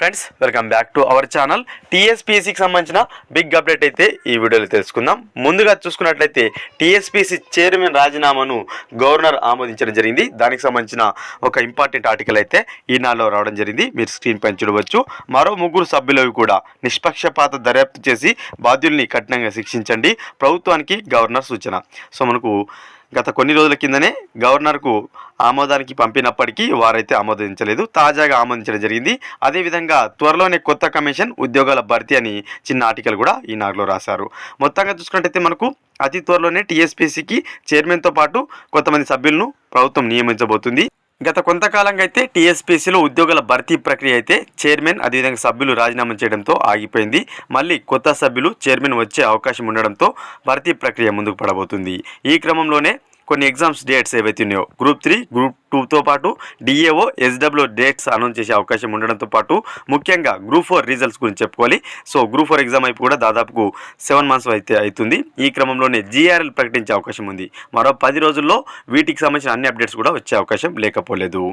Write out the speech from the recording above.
Friends welcome back to our channel టీఎస్పీసీకి సంబంధించిన big update అయితే ఈ వీడియోలో తెలుసుకుందాం. ముందుగా చూసుకున్నట్లయితే టీఎస్పీసీ చైర్మన్ రాజీనామాను గవర్నర్ ఆమోదించడం జరిగింది. దానికి సంబంధించిన ఒక ఇంపార్టెంట్ ఆర్టికల్ అయితే ఈనాడులో రావడం జరిగింది. మీరు స్క్రీన్ పైన చూడవచ్చు. మరో ముగ్గురు సభ్యులవి కూడా నిష్పక్షపాత దర్యాప్తు చేసి బాధ్యుల్ని కఠినంగా శిక్షించండి. ప్రభుత్వానికి గవర్నర్ సూచన. సో మనకు గత కొన్ని రోజుల కిందనే గవర్నర్కు ఆమోదానికి పంపినప్పటికీ వారైతే ఆమోదించలేదు. తాజాగా ఆమోదించడం జరిగింది. అదేవిధంగా త్వరలోనే కొత్త కమిషన్ ఉద్యోగాల భర్తీ అని చిన్న ఆర్టికల్ కూడా ఈనాడులో రాశారు. మొత్తంగా చూసుకున్నట్టయితే మనకు అతి త్వరలోనే టీఎస్పీసీకి చైర్మన్తో పాటు కొంతమంది సభ్యులను ప్రభుత్వం నియమించబోతుంది. గత కొంతకాలంగా అయితే టీఎస్పీసీలో ఉద్యోగుల భర్తీ ప్రక్రియ అయితే చైర్మన్ అదేవిధంగా సభ్యులు రాజీనామా చేయడంతో ఆగిపోయింది. మళ్ళీ కొత్త సభ్యులు చైర్మన్ వచ్చే అవకాశం ఉండడంతో భర్తీ ప్రక్రియ ముందుకు పడబోతుంది. ఈ క్రమంలోనే కొన్ని ఎగ్జామ్స్ డేట్స్ ఏవైతే ఉన్నాయో గ్రూప్ త్రీ గ్రూప్ టూతో పాటు డిఏఓ ఎస్డబ్ల్యూ డేట్స్ అనౌన్స్ చేసే అవకాశం ఉండడంతో పాటు ముఖ్యంగా గ్రూప్ ఫోర్ రిజల్ట్స్ గురించి చెప్పుకోవాలి. సో గ్రూప్ ఫోర్ ఎగ్జామ్ అయిపోయి కూడా దాదాపు సెవెన్ మంత్స్ అయితే అవుతుంది ఈ క్రమంలోనే జీఆర్ఎల్ ప్రకటించే అవకాశం ఉంది. మరో పది రోజుల్లో వీటికి సంబంధించిన అన్ని అప్డేట్స్ కూడా వచ్చే అవకాశం లేకపోలేదు.